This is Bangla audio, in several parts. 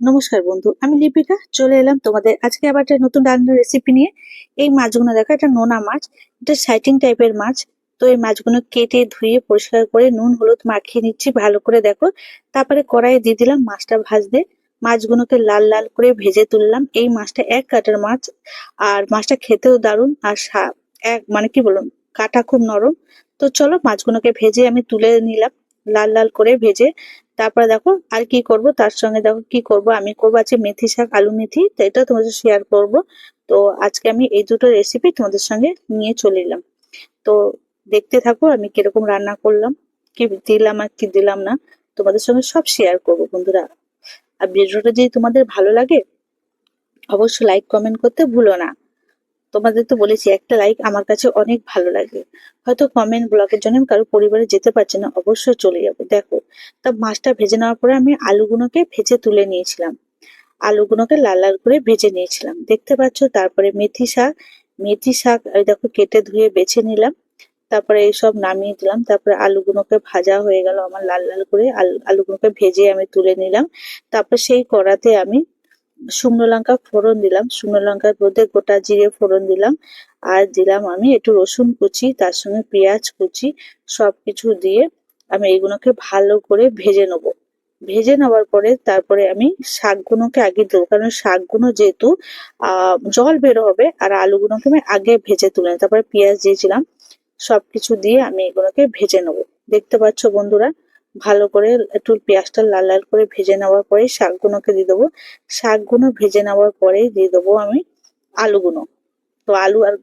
নমস্কার বন্ধু, আমি লিপিকা, চলে এলাম তোমাদের আজকে আবার একটা নতুন রান্নার রেসিপি নিয়ে। এই মাছগুলো দেখো এটা নোনা মাছ, এটা সাইটিং টাইপের মাছ। তো এই মাছগুলো কেটে, ধুয়ে, পরিষ্কার করে নুন, হলুদ মাখিয়ে নিচ্ছি, ভালো করে দেখো। তারপরে কড়াইয়ে দিয়ে দিলাম মাছটা ভাজতে। মাছগুলোকে লাল লাল করে ভেজে তুললাম। এই মাছটা এক কাটার মাছ, আর মাছটা খেতেও দারুণ, আর এক মানে কি বলুন কাটা খুব নরম। তো চলো মাছগুলোকে ভেজে আমি তুলে নিলাম, লাল লাল করে ভেজে। তারপরে দেখো আর কি করব? তার সঙ্গে দেখো কি করব? আমি করব আছে মেথি শাক, আলু মেথি, তো এটা তোমাদের শেয়ার করব। তো আজকে আমি এই দুটো রেসিপি তোমাদের সঙ্গে নিয়ে চলে এলাম। তো দেখতে থাকো আমি কীরকম রান্না করলাম, কি দিলাম আর কি দিলাম না, তোমাদের সঙ্গে সব শেয়ার করব বন্ধুরা। আর ভিডিওটা যদি তোমাদের ভালো লাগে, অবশ্যই লাইক কমেন্ট করতে ভুলো না। তোমাদের তো বলেছি, একটা লাইক আমার কাছে অনেক ভালো লাগে। হয়তো কমেন্ট ব্লকের জন্য আমি কারও পরিবারে যেতে পারছি না, অবশ্যই চলে যাব। দেখো, তা মাছটা ভেজে নেওয়ার পরে আমি আলুগুলোকে ভেজে তুলে নিয়েছিলাম। আলুগুলোকে লাল লাল করে ভেজে নিয়েছিলাম। দেখতে পাচ্ছ, তারপরে মেথি শাক মেথি শাক দেখো কেটে ধুয়ে বেছে নিলাম। তারপরে এইসব নামিয়ে দিলাম। তারপরে আলুগুলোকে ভাজা হয়ে গেল আমার লাল লাল করে। আলু, আলুগুলোকে ভেজে আমি তুলে নিলাম। তারপর সেই কড়াতে আমি শুকনো লঙ্কা ফোড়ন দিলাম। শুকনো লঙ্কার মধ্যে গোটা জিরে ফোড়ন দিলাম। আর দিলাম আমি একটু রসুন কুচি, তার সঙ্গে পেঁয়াজ কুচি, সবকিছু দিয়ে আমি এগুলোকে ভালো করে ভেজে নেব। ভেজে নেওয়ার পরে তারপরে আমি শাকগুলোকে আগে দেবো, কারণ শাকগুলো যেহেতু জল বের হবে আর আলুগুলোকে আমি আগে ভেজে তুলে। তারপরে পেঁয়াজ দিয়েছিলাম, সবকিছু দিয়ে আমি এগুলোকে ভেজে নেব। দেখতে পাচ্ছ বন্ধুরা ভালো করে একটু পেঁয়াজটা লাল লাল করে ভেজে নেওয়ার পরে শাকগুলোকে দিয়ে দেবো। শাকগুলো ভেজে নেওয়ার পরে দিয়ে দেবো আমি আলুগুলো তো আলু আর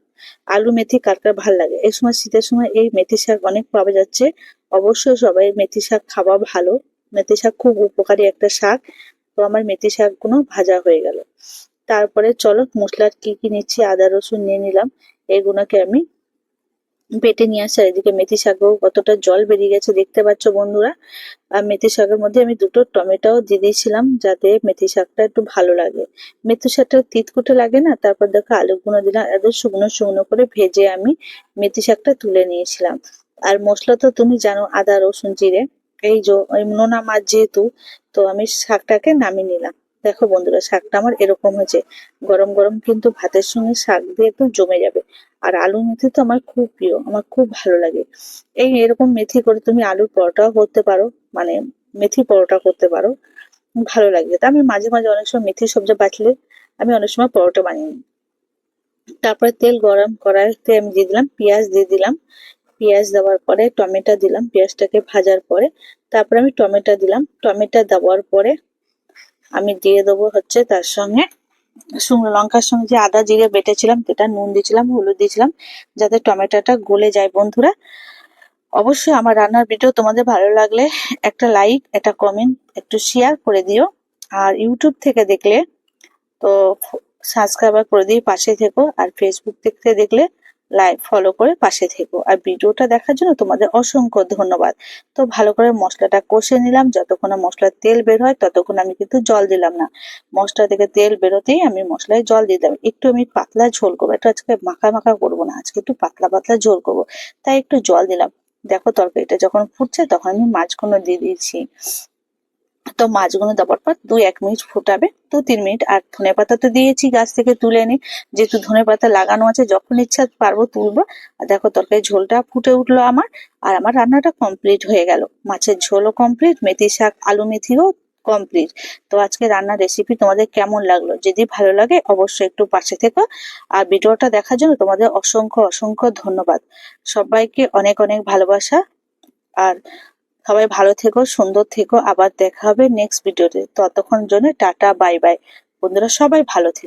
আলু মেথি কার কার ভালো লাগে? এই সময় শীতের সময় এই মেথি শাক অনেক পাওয়া যাচ্ছে। অবশ্যই সবাই মেথি শাক খাওয়া ভালো। মেথি শাক খুব উপকারী একটা শাক। তো আমার মেথি শাকগুলো ভাজা হয়ে গেল। তারপরে চলো মশলার কি কি নিচ্ছি, আদা রসুন নিয়ে নিলাম। এগুলোকে আমি বেটে নিয়ে আসা। এদিকে মেথি শাকেও কতটা জল বেরিয়ে গেছে দেখতে পাচ্ছ বন্ধুরা। আর মেথি শাকের মধ্যে আমি দুটো টমেটোও দিয়ে দিয়েছিলাম যাতে মেথি শাকটা একটু ভালো লাগে। মেথি শাকটা তিতকুটে লাগে না, তারপর দেখো আলুগুলো দিলাম একদম শুকনো শুকনো করে ভেজে আমি মেথি শাকটা তুলে নিয়েছিলাম। আর মশলা তো তুমি জানো, আদা, রসুন, জিরে, এই যে নোনা মাছ যেহেতু, তো আমি শাকটাকে নামিয়ে নিলাম। দেখো বন্ধুরা, শাকটা আমার এরকম হয়েছে। গরম গরম কিন্তু ভাতের সঙ্গে শাক দিয়ে একদম জমে যাবে। আর আলু মেথি তো আমার খুব প্রিয়, আমার খুব ভালো লাগে। এই এরকম মেথি করে তুমি আলুর পরোটাও করতে পারো মানে মেথি পরোটা করতে পারো, ভালো লাগে তা আমি মাঝে মাঝে অনেক সময় মেথি সবজি বাটলে আমি অনেক সময় পরোটা বানিয়ে নিই। তারপরে তেল গরম কড়াইতে আমি দিয়ে দিলাম পেঁয়াজ, দিয়ে দিলাম। পেঁয়াজ দেওয়ার পরে টমেটো দিলাম, পেঁয়াজটাকে ভাজার পরে তারপরে আমি টমেটো দিলাম। টমেটো দেওয়ার পরে আমি দিয়ে দেবো হচ্ছে তার সঙ্গে শুকনো লঙ্কার সঙ্গে যে আদা জিরে বেটেছিলাম সেটা নুন দিয়েছিলাম, হলুদ দিয়েছিলাম, যাতে টমেটোটা গলে যায়। বন্ধুরা, অবশ্যই আমার রান্নার ভিডিও তোমাদের ভালো লাগলে একটা লাইক, একটা কমেন্ট একটু শেয়ার করে দিও। আর ইউটিউব থেকে দেখলে তো সাবস্ক্রাইবার করে দিয়ে পাশে থেকো, আর ফেসবুক থেকে দেখলে লাইক ফলো করে পাশে থেকো। আর ভিডিওটা দেখার জন্য তোমাদের অসংখ্য ধন্যবাদ। তো ভালো করে মশলাটা কষে নিলাম। যতক্ষণ মশলার তেল বের হয়, ততক্ষণ আমি কিন্তু জল দিলাম না। মশলা থেকে তেল বেরোতেই আমি মশলায় জল দিলাম। একটু আমি পাতলা ঝোল করব। এটা আজকে মাখা মাখা করব না, আজকে একটু পাতলা পাতলা ঝোল করব। তাই একটু জল দিলাম। দেখো তরকারিটা যখন ফুটছে, তখন আমি মাছগুলো দিয়ে দিয়েছি তো মাছগুলো দেওয়ার পর দুই, এক মিনিট ফুটাবে। দু, তিন মিনিট। আর ধনে পাতা তো দিয়েছি গাছ থেকে তুলে এনে। যেহেতু ধনে পাতা লাগানো আছে, যখন ইচ্ছা পারব তুলবো। আর দেখো তরকারি ঝোলটা ফুটে উঠল আমার। আর আমার রান্নাটা কমপ্লিট হয়ে গেল। মাছের ঝোলও কমপ্লিট মেথি শাক, আলু মেথিও কমপ্লিট তো আজকে রান্নার রেসিপি তোমাদের কেমন লাগল? যদি ভালো লাগে, অবশ্যই একটু পাশে থেকো। আর ভিডিওটা দেখার জন্য তোমাদের অসংখ্য অসংখ্য ধন্যবাদ। সবাইকে অনেক অনেক ভালোবাসা। আর সবাই ভালো থেকো, সুন্দর থেকো। আবার দেখা হবে নেক্সট ভিডিওতে ততক্ষণ জন্য টাটা বাই বাই বন্ধুরা, সবাই ভালো থেকো।